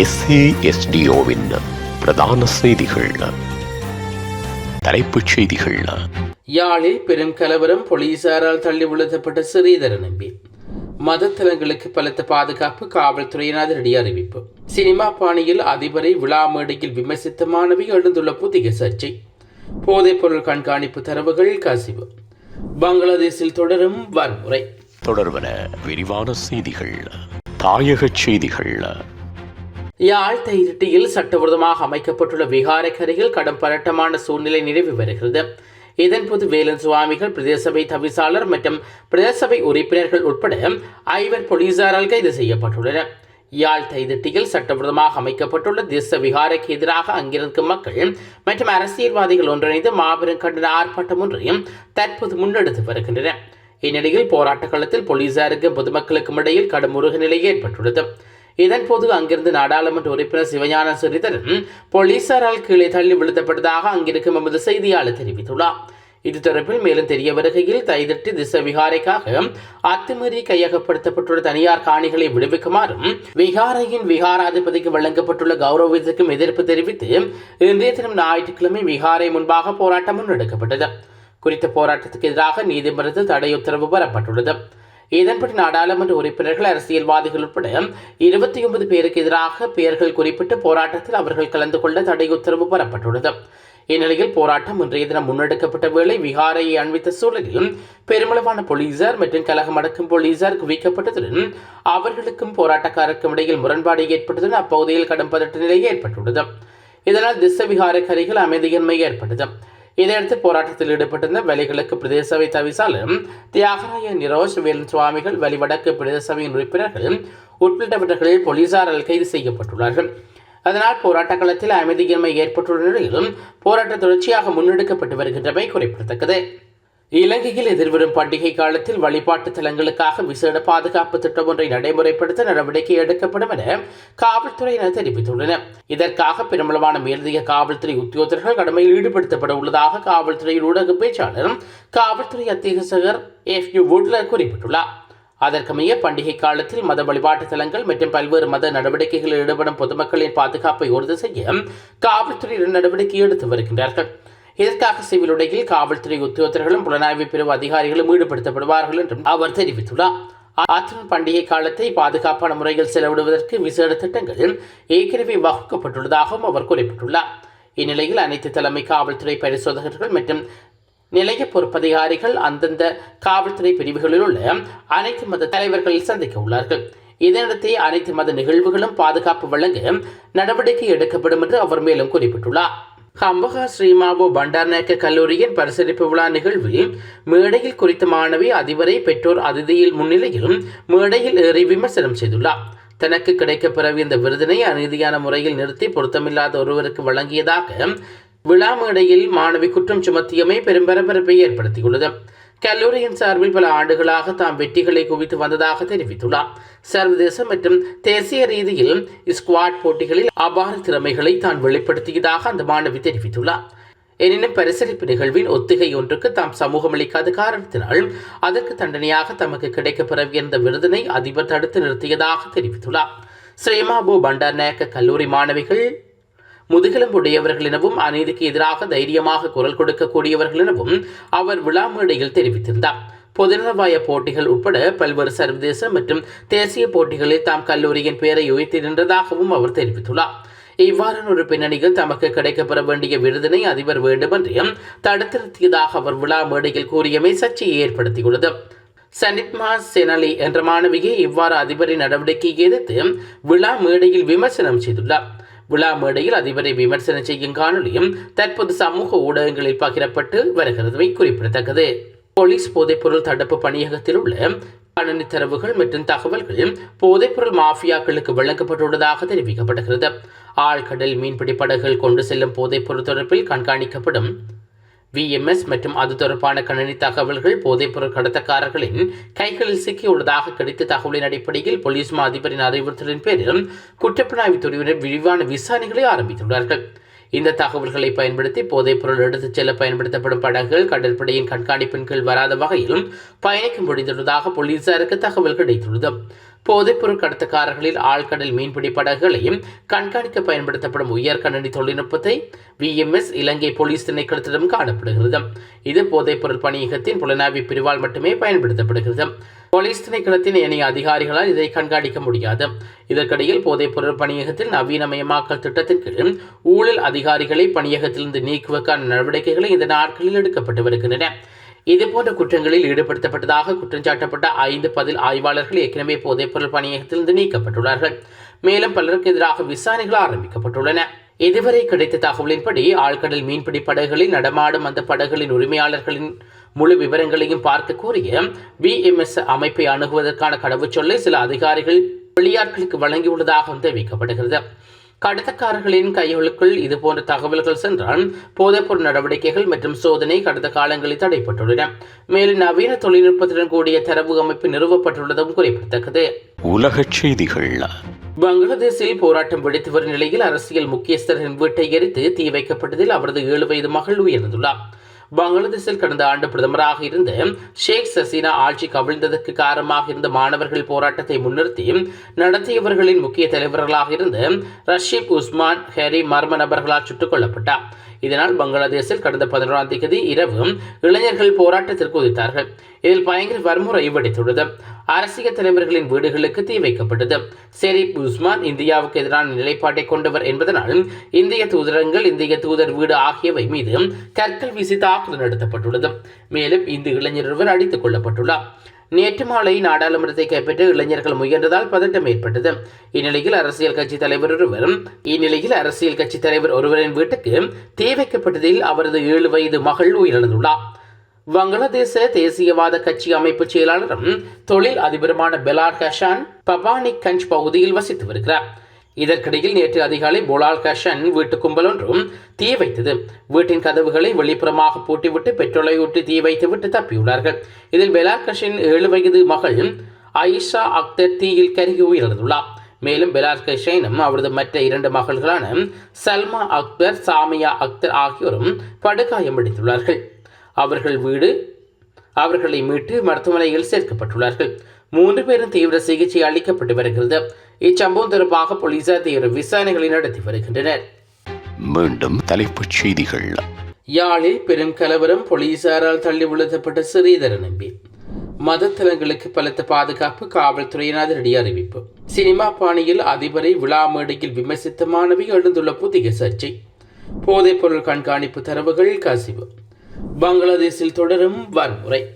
எஸ்ஏஎஸ்டிஓவின் பிரதான செய்திகள். தலைப்புச் செய்திகள். யாழில் பெரும் கலவரம் போலீசாரால் தள்ளி விழுத்தப்பட்ட ஸ்ரீதர நம்பி. மதத்தலங்களுக்கு பலத்த பாதுகாப்பு காவல்துறையின் அதிரடி அறிவிப்பு. சினிமா பாணியில் அதிபரை விழா மேடையில் விமர்சித்த மாணவி எழுந்துள்ள புதிய சர்ச்சை. போதைப்பொருள் கண்காணிப்பு தரவுகள் கசிவு. பங்களாதேஷில் தொடரும் வன்முறை. தொடர்வன விரிவான செய்திகள். தாயகச் செய்திகள். யாழ் தையிட்டியில் சட்டவிரோதமாக அமைக்கப்பட்டுள்ள விகாரைக்கரையில் கடும் பதட்டமான சூழ்நிலை நிலவி வருகிறது. இதன்போது வேலன் சுவாமிகள் பிரதேசபை தவிசாளர் மற்றும் பிரதேசபை உறுப்பினர்கள் உட்பட ஐவர் போலீசாரால் கைது செய்யப்பட்டுள்ளனர். யாழ் தைதிட்டியில் சட்டவிரோதமாக அமைக்கப்பட்டுள்ள தேச விகாரைக்கு எதிராக அங்கிருக்கும் மக்கள் மற்றும் அரசியல்வாதிகள் ஒன்றிணைந்து மாபெரும் கண்டன ஆர்ப்பாட்டம் ஒன்றையும் தற்போது முன்னெடுத்து வருகின்றனர். இந்நிலையில் போராட்ட களத்தில் போலீசாருக்கும் பொதுமக்களுக்கும் இடையில் கடும் முருக நிலை ஏற்பட்டுள்ளது. இதன்போது அங்கிருந்து நாடாளுமன்ற உறுப்பினர் சிவஞான சிறிதரன் போலீசாரால் கீழே தள்ளி விழுத்தப்பட்டதாக அங்கிருக்கும் எமது செய்தியாளர் தெரிவித்துள்ளார். இது தொடர்பில் மேலும் தெரிய வருகையில் தைதிட்டு திசை விகாரைக்காக அத்துமீறி கையகப்படுத்தப்பட்டுள்ள தனியார் காணிகளை விடுவிக்குமாறும் விகாரையின் விகாராதிபதிக்கு வழங்கப்பட்டுள்ள கௌரவத்திற்கும் எதிர்ப்பு தெரிவித்து இன்றைய தினம் ஞாயிற்றுக்கிழமை விகாரை முன்பாக போராட்டம் முன்னெடுக்கப்பட்டது. குறித்த போராட்டத்துக்கு எதிராக நீதிமன்றத்தில் தடை உத்தரவு பெறப்பட்டுள்ளது. இதன்படி நாடாளுமன்ற உறுப்பினர்கள் அரசியல்வாதிகள் உட்பட இருபத்தி ஒன்பது பேருக்கு எதிராக பெயர்கள் குறிப்பிட்டு போராட்டத்தில் அவர்கள் கலந்து கொள்ள தடை உத்தரவு பெறப்பட்டுள்ளது. இந்நிலையில் போராட்டம் இன்றைய தினம் முன்னெடுக்கப்பட்ட வேளை விகாரையை அண்மித்த சூழலில் பெருமளவான போலீசார் மற்றும் கலகம் அடக்கும் போலீசார் குவிக்கப்பட்டதுடன் அவர்களுக்கும் போராட்டக்காரருக்கும் இடையில் முரண்பாடு ஏற்பட்டதுடன் அப்பகுதியில் கடும் பதட்ட நிலை ஏற்பட்டுள்ளது. இதனால் திசை விகாரக்கரைகள் அமைதியின்மை ஏற்பட்டது. இதையடுத்து போராட்டத்தில் ஈடுபட்டிருந்த வலிகளுக்கு பிரதேசவை தவிசாளர் தியாகராய நிரோஷ் வேலன் சுவாமிகள் வலிவடக்கு பிரதேசவையின் உறுப்பினர்கள் உட்பட்டவர்கள் போலீசாரால் கைது செய்யப்பட்டுள்ளார்கள். அதனால் போராட்ட களத்தில் அமைதியின்மை ஏற்பட்டுள்ள நிலையிலும் போராட்டம் தொடர்ச்சியாக முன்னெடுக்கப்பட்டு வருகின்றமை குறிப்பிடத்தக்கது. இலங்கையில் எதிர்வரும் பண்டிகை காலத்தில் வழிபாட்டு தலங்களுக்காக விசேட பாதுகாப்பு திட்டம் ஒன்றை நடைமுறைப்படுத்த நடவடிக்கை எடுக்கப்படும் என காவல்துறையினர் தெரிவித்துள்ளனர். இதற்காக பெருமளவான மேலதிக காவல்துறை உத்தியோகர்கள் கடமையில் ஈடுபடுத்தப்பட உள்ளதாக காவல்துறையின் ஊடக பேச்சாளர் காவல்துறை அத்தியட்சகர் எஃப் யூ வுட்லர் குறிப்பிட்டுள்ளார். அதற்கமைய பண்டிகை காலத்தில் மத வழிபாட்டு தலங்கள் மற்றும் பல்வேறு மத நடவடிக்கைகளில் ஈடுபடும் பொதுமக்களின் பாதுகாப்பை உறுதி செய்ய காவல்துறையினர் நடவடிக்கை எடுத்து வருகின்றார்கள். இதற்காக சிவில் உடையில் காவல்துறை உத்தியோகத்தர்களும் புலனாய்வு பிரிவு அதிகாரிகளும் ஈடுபடுத்தப்படுவார்கள் என்றும் அவர் தெரிவித்துள்ளார். அத்துடன் பண்டிகை காலத்தை பாதுகாப்பான முறையில் செலவிடுவதற்கு விசேட திட்டங்கள் ஏற்கனவே வகுக்கப்பட்டுள்ளதாகவும் அவர் குறிப்பிட்டுள்ளார். இந்நிலையில் அனைத்து தலைமை காவல்துறை பரிசோதகர்கள் மற்றும் நிலைய பொறுப்பதிகாரிகள் அந்தந்த காவல்துறை பிரிவுகளில் உள்ள அனைத்து மத தலைவர்களை சந்திக்க உள்ளார்கள். இதனிடத்தே அனைத்து மத நிகழ்வுகளும் பாதுகாப்பு வழங்க நடவடிக்கை எடுக்கப்படும் என்று அவர் மேலும் குறிப்பிட்டுள்ளார். கம்பக ஸ்ரீமாபு பண்டார்நாயக்க கல்லூரியின் பரிசளிப்பு விழா நிகழ்வில் மேடையில் குறித்த மாணவி அதிபரை பெற்றோர் அதிதியில் முன்னிலையிலும் மேடையில் ஏறி விமர்சனம் செய்துள்ளார். தனக்கு கிடைக்கப்பெறவிய இந்த விருதினை அநீதியான முறையில் நிறுத்தி பொருத்தமில்லாத ஒருவருக்கு வழங்கியதாக விழா மேடையில் மாணவி குற்றம் சுமத்தியமை பெரும் பரபரப்பை ஏற்படுத்தியுள்ளது. கல்லூரியின் சார்பில் பல ஆண்டுகளாக தாம் வெற்றிகளை குவித்து வந்ததாக தெரிவித்துள்ளார். சர்வதேச மற்றும் தேசிய ரீதியில் ஸ்குவாட் போட்டிகளில் அபார திறமைகளை தான் வெளிப்படுத்தியதாக அந்த மாணவி தெரிவித்துள்ளார். எனினும் பரிசளிப்பு நிகழ்வின் ஒத்திகை ஒன்றுக்கு தாம் சமூகம் அளிக்காத காரணத்தினால் அதற்கு தண்டனையாக தமக்கு கிடைக்கப்பெறவிய இந்த விருதினை அதிபர் தடுத்து நிறுத்தியதாக தெரிவித்துள்ளார். ஸ்ரீமாபு பண்டார்நாயக்க கல்லூரி மாணவிகள் முதுகெலும்புடையவர்கள் எனவும் அநீதிக்கு எதிராக தைரியமாக குரல் கொடுக்கக்கூடியவர்கள் எனவும் அவர் விழா மேடையில் தெரிவித்திருந்தார். பொதுநலவாய போட்டிகள் உட்பட பல்வேறு சர்வதேச மற்றும் தேசிய போட்டிகளில் தாம் கல்லூரியின் பெயரை உயர்த்தி நின்றதாகவும் அவர் தெரிவித்துள்ளார். இவ்வாறான ஒரு பின்னணியில் தமக்கு கிடைக்கப்பெற வேண்டிய விருதினை அதிபர் வேண்டுமென்றையும் தடுத்து நிறுத்தியதாக அவர் விழா மேடையில் கூறியமை சர்ச்சையை ஏற்படுத்தியுள்ளது. சனித்மா செனலி என்ற மாணவியை இவ்வாறு அதிபரின் நடவடிக்கையை எதிர்த்து விழா மேடையில் விமர்சனம் செய்துள்ளார். விழா மேடையில் அதிபரை விமர்சனம் செய்யும் காணொலியும் தற்போது சமூக ஊடகங்களில் பகிரப்பட்டு வருகிறது குறிப்பிடத்தக்கது. போலீஸ் போதைப்பொருள் தடுப்பு பணியகத்தில் உள்ள கணனி தரவுகள் மற்றும் தகவல்கள் போதைப்பொருள் மாஃபியாக்களுக்கு வழங்கப்பட்டுள்ளதாக தெரிவிக்கப்படுகிறது. ஆழ்கடல் மீன்பிடி படகுகள் கொண்டு செல்லும் போதைப்பொருள் தொடர்பில் கண்காணிக்கப்படும் விஎம்எஸ் மற்றும் அது தொடர்பான கணினி தகவல்கள் போதைப்பொருள் கடத்தக்காரர்களின் கைகளில் சிக்கியுள்ளதாக கிடைத்த தகவலின் அடிப்படையில் போலீஸ் மா அதிபரின் அறிவுறுத்தலின் பேரில் குற்றப்புலனாய்வு துறையினர் விரிவான விசாரணைகளை ஆரம்பித்துள்ளார்கள் இந்த தகவல்களை பயன்படுத்தி போதைப்பொருள் எடுத்துச் செல்ல பயன்படுத்தப்படும் படகுகள் கடற்படையின் கண்காணிப்பின் கீழ் வராத வகையிலும் பயணிக்க முடிந்துள்ளதாக போலீசாருக்கு தகவல் கிடைத்துள்ளது. போதைப்பொருள் கடத்தக்காரர்களில் ஆழ்கடல் மீன்பிடி படகுகளையும் கண்காணிக்க பயன்படுத்தப்படும் உயர்கணனி தொழில்நுட்பத்தை விஎம்எஸ் இலங்கை போலீஸ் திணைக்களத்திடம் காணப்படுகிறது. இது போதைப்பொருள் பணியகத்தின் புலனாய்வு பிரிவால் மட்டுமே பயன்படுத்தப்படுகிறது. போலீஸ் திணைக்களத்தின் இணைய அதிகாரிகளால் இதை கண்காணிக்க முடியாது. இதற்கிடையில் போதைப்பொருள் பணியகத்தில் நவீனமயமாக்கல் திட்டத்தின் கீழ் ஊழல் அதிகாரிகளை பணியகத்திலிருந்து நீக்குவதற்கான நடவடிக்கைகளை இந்த நாட்களில் எடுக்கப்பட்டு வருகின்றன. இதுபோன்ற குற்றங்களில் ஈடுபடுத்தப்பட்டதாக குற்றஞ்சாட்டப்பட்ட ஐந்து பதில் ஆய்வாளர்கள் ஏற்கனவே போதைப்பொருள் பணியகத்திலிருந்து நீக்கப்பட்டுள்ளார்கள். மேலும் பலருக்கு எதிராக விசாரணைகள் ஆரம்பிக்கப்பட்டுள்ளன. இதுவரை கிடைத்த தகவலின்படி ஆழ்கடல் மீன்பிடி படகுகளில் நடமாடும் அந்த படகுகளின் உரிமையாளர்களின் முழு விவரங்களையும் பார்க்க கூறிய பிஎம்எஸ் அமைப்பை அணுகுவதற்கான கடவுச்சொல்லை சில அதிகாரிகள் வெளியாட்களுக்கு வழங்கியுள்ளதாகவும் தெரிவிக்கப்படுகிறது. கடத்தக்காரர்களின் கைகளுக்குள் இதுபோன்ற தகவல்கள் சென்றால் போதைப்பொருள் நடவடிக்கைகள் மற்றும் சோதனை கடந்த காலங்களில் தடைப்பட்டுள்ளன. மேலும் நவீன தொழில்நுட்பத்துடன் கூடிய தரவு அமைப்பு நிறுவப்பட்டுள்ளதும் குறிப்பிடத்தக்கது. உலகச் செய்திகள். பங்களாதேஷில் போராட்டம் வெடித்து வரும் நிலையில் அரசியல் முக்கியஸ்தரின் வீட்டை எரித்து தீ வைக்கப்பட்டதில் அவரது ஏழு வயது மகள் உயிரிழந்துள்ளார். பங்களாதேஷில் கடந்த ஆண்டு பிரதமராக இருந்த ஷேக் சசீனா ஆட்சி கவிழ்ந்ததற்கு காரணமாக இருந்த மாணவர்கள் போராட்டத்தை முன்னிறுத்தி நடத்தியவர்களின் முக்கிய தலைவர்களாக இருந்த ரஷீப் உஸ்மான் ஹெரி மர்ம நபர்களால் சுட்டுக் கொல்லப்பட்டார். இதனால் பங்களாதேஷில் கடந்த பதினோராம் தேதி இரவு இளைஞர்கள் போராட்டத்திற்கு உதித்தார்கள். இதில் பயங்கர வன்முறை வெடித்துள்ளது. அரசியல் தலைவர்களின் வீடுகளுக்கு தீ வைக்கப்பட்டது. ஷெரீப் உஸ்மான் இந்தியாவுக்கு எதிரான நிலைப்பாட்டை கொண்டவர் என்பதனால் இந்திய தூதரங்கள் இந்திய தூதர் வீடு ஆகியவை மீது கற்கள் வீசி தாக்குதல் நடத்தப்பட்டுள்ளது. மேலும் இந்த இளைஞர் ஒருவர் அடித்துக் கொள்ளப்பட்டுள்ளார் நேற்று மாலை நாடாளுமன்றத்தை கைப்பற்ற இளைஞர்கள் முயன்றதால் பதட்டம் ஏற்பட்டது. இந்நிலையில் அரசியல் கட்சி தலைவர் ஒருவர் இந்நிலையில் அரசியல் கட்சி தலைவர் ஒருவரின் வீட்டுக்கு தீ வைக்கப்பட்டதில் அவரது ஏழு வயது மகள் உயிரிழந்துள்ளார். வங்களாதேச தேசியவாத கட்சி அமைப்பு செயலாளரும் தொழில் அதிபருமான பெலார் ஹஷான் பபானிக் கஞ்ச் பகுதியில் வசித்து வருகிறார். இதற்கிடையில் நேற்று அதிகாலை போலால் கஷன் வீட்டு கும்பல் ஒன்றும் தீ வைத்தது. வீட்டின் கதவுகளை வெளிப்புறமாக பூட்டிவிட்டு பெட்ரோலை ஊற்றி தீ வைத்துவிட்டு தப்பியுள்ளார்கள். இதில் பெலார் கஷின் ஏழு வயது மகள் ஐஷா அக்தர் தீயில் கருகி உயிரிழந்துள்ளார். மேலும் பெலார் கஷைனும் அவரது மற்ற இரண்டு மகள்களான சல்மா அக்தர் சாமியா அக்தர் ஆகியோரும் படுகாயமடைந்துள்ளார்கள் அவர்கள் வீடு அவர்களை மீட்டு மருத்துவமனையில் சேர்க்கப்பட்டுள்ளார்கள். மூன்று பேரும் தீவிர சிகிச்சை அளிக்கப்பட்டு வருகிறது. இச்சம்பவம் தொடர்பாக போலீசார் தீவிர விசாரணைகளை நடத்தி வருகின்றனர். மீண்டும் தலைப்புச் செய்திகள். யாழில் பெரும் கலவரம் போலீசாரால் தள்ளி உழுதப்பட்ட சிறீதர நம்பி. மதத்தலங்களுக்கு பலத்த பாதுகாப்பு காவல்துறையின் அதிரடி அறிவிப்பு. சினிமா பாணியில் அதிபரை விழா மேடையில் விமர்சித்த மாணவி எழுந்துள்ள புதிய சர்ச்சை. போதைப்பொருள் கண்காணிப்பு தரவுகள் கசிவு. பங்களாதேஷில் தொடரும் வன்முறை.